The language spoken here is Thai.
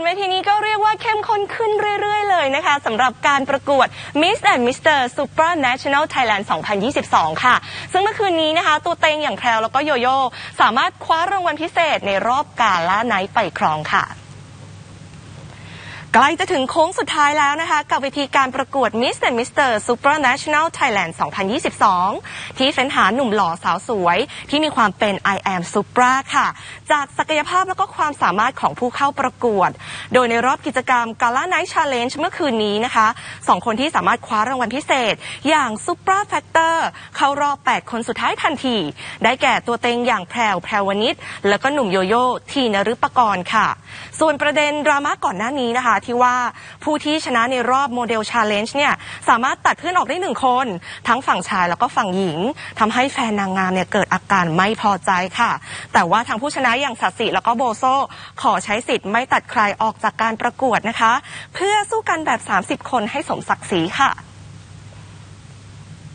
นเวทีนี้ก็เรียกว่าเข้มข้นขึ้นเรื่อย ๆ เลยนะคะสำหรับการประกวด Miss and Mr. Super National Thailand 2022 ค่ะ ซึ่งเมื่อคืนนี้นะคะ ตัวเต็งอย่างแพรวแล้วก็โยโย่สามารถคว้ารางวัลพิเศษในรอบกาล่าไนท์ไปครองค่ะ ใกล้จะถึงโค้งสุดท้ายแล้วนะคะ กับเวทีการประกวด Miss and Mr. Supranational Thailand 2022 ที่เฟ้นหาหนุ่มหล่อสาวสวย ที่มีความเป็น I am Supra ค่ะ จากศักยภาพแล้วก็ความสามารถของผู้เข้าประกวด โดยในรอบกิจกรรม Gala Night Challenge เมื่อคืนนี้นะคะสองคนที่สามารถคว้ารางวัลพิเศษ อย่าง Supra Factor เข้ารอบ 8 คนสุดท้ายทันที ได้แก่ตัวเต็งอย่างแพรวแพรวนิชแล้วก็หนุ่มโยโย่ทีนฤปกรณ์ค่ะ ส่วนประเด็นดราม่าก่อนหน้านี้นะคะที่ว่าผู้ที่ชนะในรอบโมเดลชาเลนจ์เนี่ยสามารถตัดเพื่อนออกได้หนึ่งคน ทั้งฝั่งชายแล้วก็ฝั่งหญิงทำให้แฟนนางงามเนี่ยเกิดอาการไม่พอใจค่ะ แต่ว่าทางผู้ชนะอย่างสัตสิแล้วก็โบโซขอใช้สิทธิ์ไม่ตัดใครออกจากการประกวดนะคะ เพื่อสู้กันแบบ 30 คนให้สมศักดิ์ศรีค่ะ